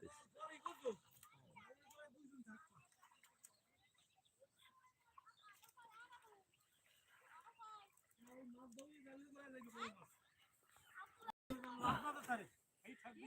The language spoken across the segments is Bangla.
করতে আপনাদের সারে এই থাকবে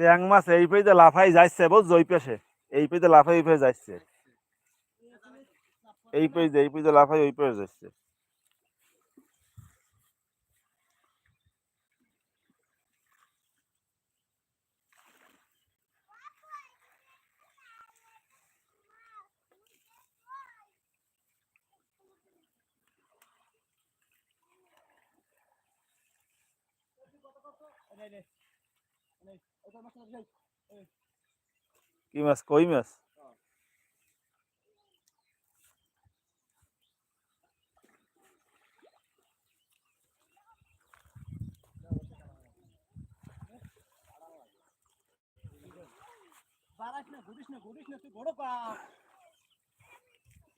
চ্যাং মাছ এই পেজে লাফাই যাচ্ছে বুঝছ, ওই পেশে। এই পেজে লাফাই, ওই পেজে যাচ্ছে। এই পেজে এই পেজে লাফাই, ওই পেজে যাচ্ছে। কি মাছ? কই মাছ? বাড়াস না ঘুরিস না ঘুরিস না তুই ঘোড়ো পা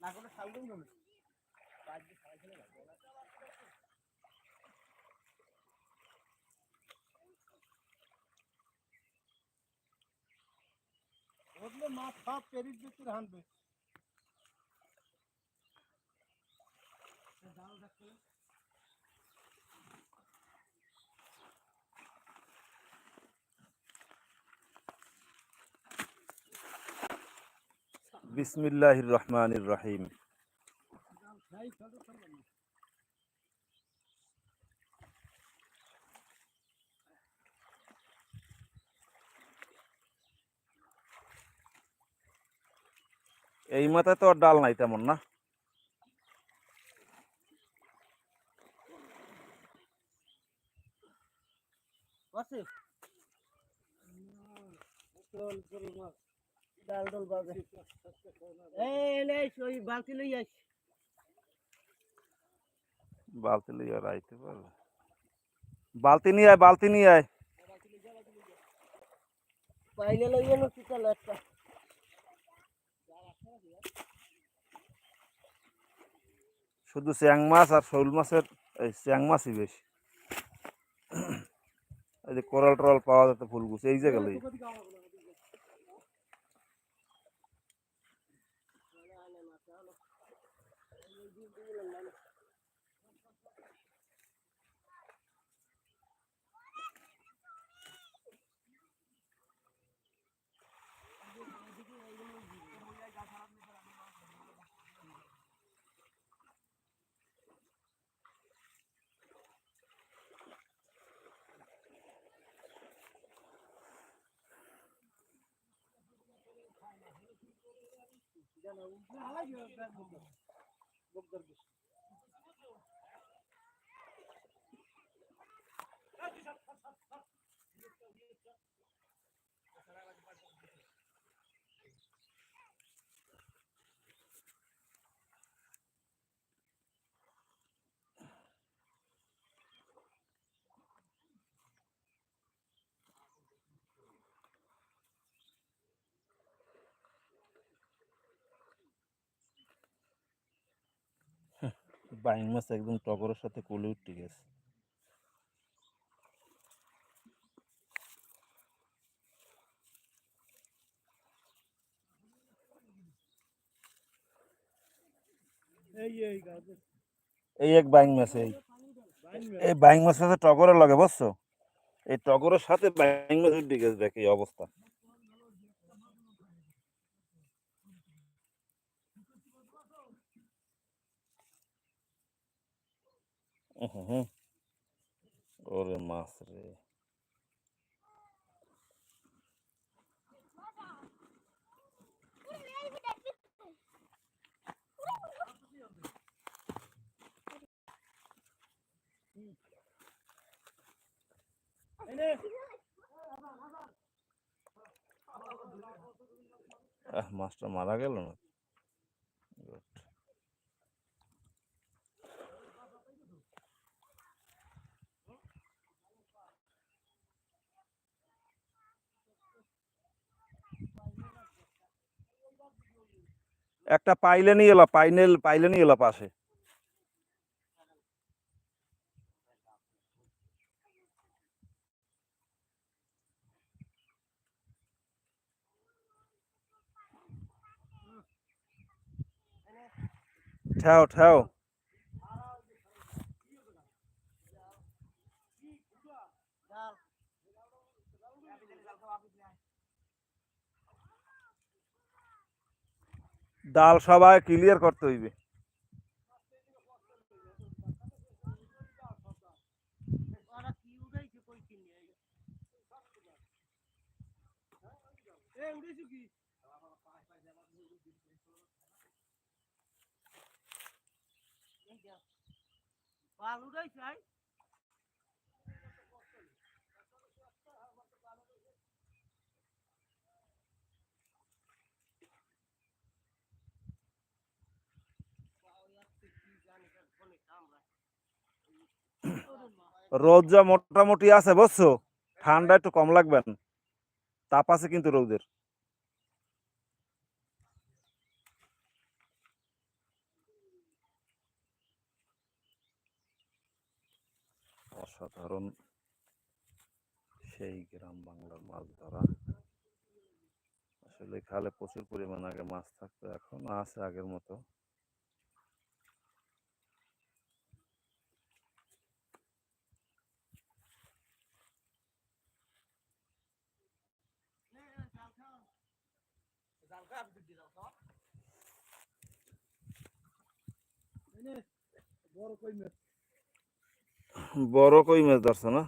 না করে সাউন্ড না ধরলে মাছ সব পেরিস ভিতরে হানবে বিসমিল্লাহির রহমানির রহিম এই মাথায় তো আর ডাল নাই তেমন না। ডাল ডাল বাজে এই ওই বালতি লই আস বালতি লিয়ে আর আইতে পারবে। বালতি নিয়ে আয় বালতি নিয়ে আয়। পাইলে লই এলো তুই চল একটা। শুধু চ্যাং মাছ আর শোল মাছের এই চ্যাং মাছই বেশি। এই যে কোরাল টোরাল পাওয়া যেত ফুলগুছ এই জায়গায় জানা বাইং মাছ একদম টগরের সাথে কুলে উঠতে গেছে। এই এক বাইং মাছ এই। এই বাইং মাছের সাথে টগরের লাগে বুঝছ? এই টগরের সাথে বাইং মাছ উঠতে গেছে দেখ এই অবস্থা। ওরে মাছ রে মাছটা মারা গেল না একটা পাইলে নিয়ে এলো পাইনেল পাইলে নিয়ে এলো পাশে। ঠেও ঠেও। ডাল সবাই ক্লিয়ার করতে হইবে। ওরা কি উড়াইছে কই কিনে এ উড়াইছো কি এই দেখ। পাল উড়াইছে আই রোদ যা মোটামুটি আছে, বুঝছ? ঠান্ডা একটু কম লাগবে। তাপ আছে কিন্তু রোদের। অসাধারণ। সেই গ্রাম বাংলার মাছ ধরা। আসলে খালে প্রচুর পরিমাণ আগে মাছ থাকতো, এখন আছে আগের মতো। বড় কই মাছ ধরছে না?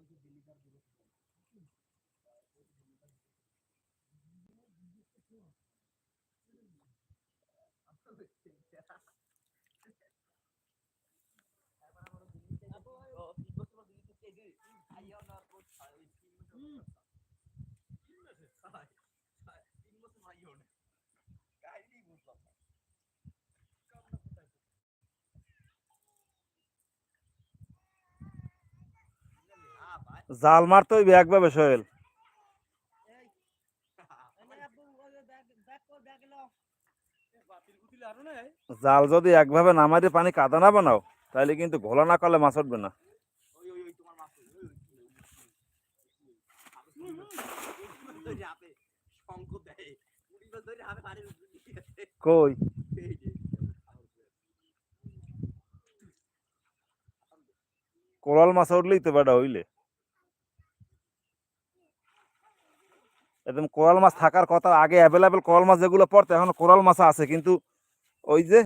জাল মারতে হইবে একভাবে সোহেল এনে আব্বু ওই ব্যাগ ব্যাগ কো ব্যাগ লো জাল মারতে হইবে একভাবে, সোহেল। জাল যদি একভাবে না মারি, পানি কাদা না বানাও তাহলে কিন্তু ঘোলা না করলে মাছ উঠবে না। কই? কোরাল মাছ উঠলেই তো বেটা হইলে। একদম কোরাল মাছ থাকার কথা, আগে অ্যাভেলেবেল কোরাল মাছ যেগুলো পড়তো, এখন কোরাল মাছ আছে। কিন্তু ওই যে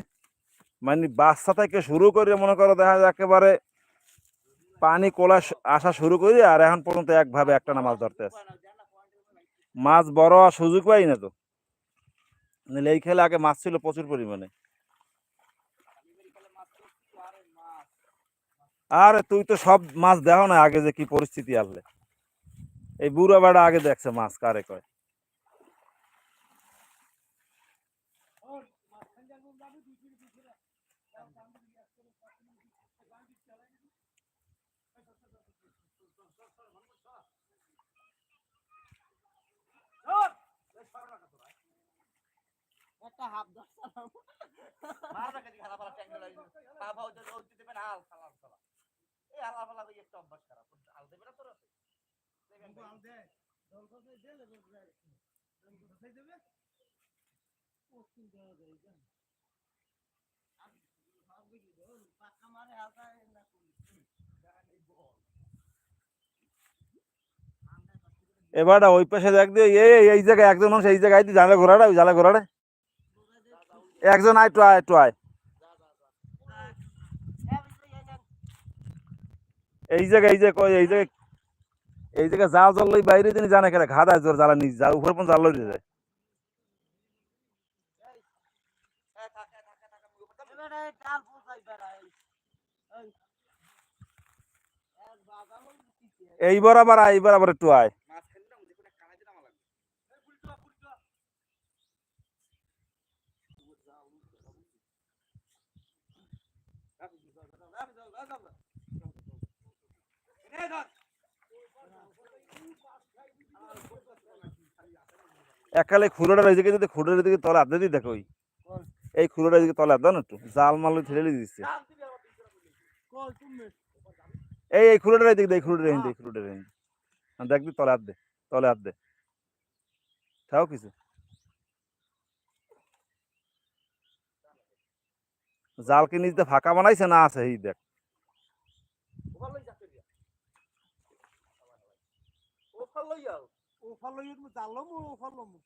মানে বাচ্চা থেকে শুরু করে, মনে করো দেখা যায় একেবারে পানি কোলা আসা শুরু করি, আর এখন পর্যন্ত একভাবে একটা না মাছ ধরতে আছে। মাছ বড় হওয়ার সুযোগ পাই না তো। নাহলে এই খেলে আগে মাছ ছিল প্রচুর পরিমাণে। আরে তুই তো সব মাছ দেখো না আগে যে কি পরিস্থিতি আসলে। এই বুড়া বেড়া আগে দেখছে মাছ কারে কয় একটা হাফ দশটা এই আলা ফালা দিয়ে একটা অভ্যাস খারাপ আল দেবে না তোর হাতে? দেবেন ভাই। দল কোথায় দেলে বলবে দল কোথায় দেবে পশ্চিম দেওয়া যায় জান আমি ভাবি কি দল পাকা মারে হালকা না এবারটা ওই পাশে দেখ দিয়ে এই এই জায়গায় একজন মানুষ এই জায়গায় দিয়ে জালে ঘোরাটা ওই জালে ঘোরাটা। একজন আয় আয় একটু আয়। এই জায়গায় এই যে এই জায়গায় এই জায়গায় জাল জল বাইরে দিন জানে কেন? ঘা জোর জ্বালা নিচ জাল উপরে পর্যন্ত জাল লই যায়। এই থাক, এই থাক, এই থাক, আমি উপর যাব। এবারে ডাল পোষাই বেড়াই এই এক বাবা মন দিতে এই বরাবর আয় এই বরাবর একটু আয়। মাঝখানে না, একালে খুঁড়োটা এই জায়গায় যদি খুঁড়োর দিকে তলে হাত দিয়ে দেখো ওই এই খুঁড়োটা দিকে তলে দাও না একটু জাল মাল ঠেলে দিচ্ছে। এই এই খুঁড়োটার দিকে দে, এই খুঁড়োটার এই খুঁড়োটার হ্যাঁ, দেখবি তলে হাত দে তলে হাত দে। তাও কিছু। জাল কি নিজে ফাঁকা বানাইছে না আছে এই দেখ ওখান লই যাচ্ছে দিয়া। ওখান লই যাও। ও ফলো ইট মু জালো মু ও ফলো মু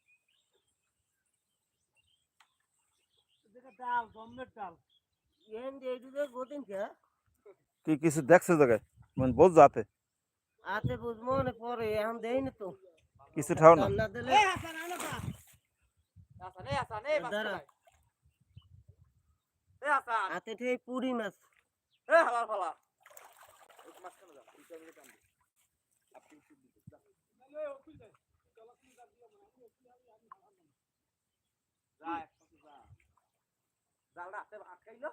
দেখে ডাল জম্মের ডাল এন যে এটুতে গোদিন কে কি কিছু দেখছে জায়গায় মানে বোঝ যাতে আতে বুঝব না পরে এখন দেই না তো কিছু ঠাও না না দিলে আসান, এই আসান, এই মাছ দাঁড়া। খাই। এই আসান, হাতে ঠে পুরি মাছ এই হালার ফালা। ওই মাঝখানে যাও, এই সাইডে টান দে। আপনি উঠে দিতে, যাও। যা, একসাথে যা। জালটা হাতে আটকাইলো,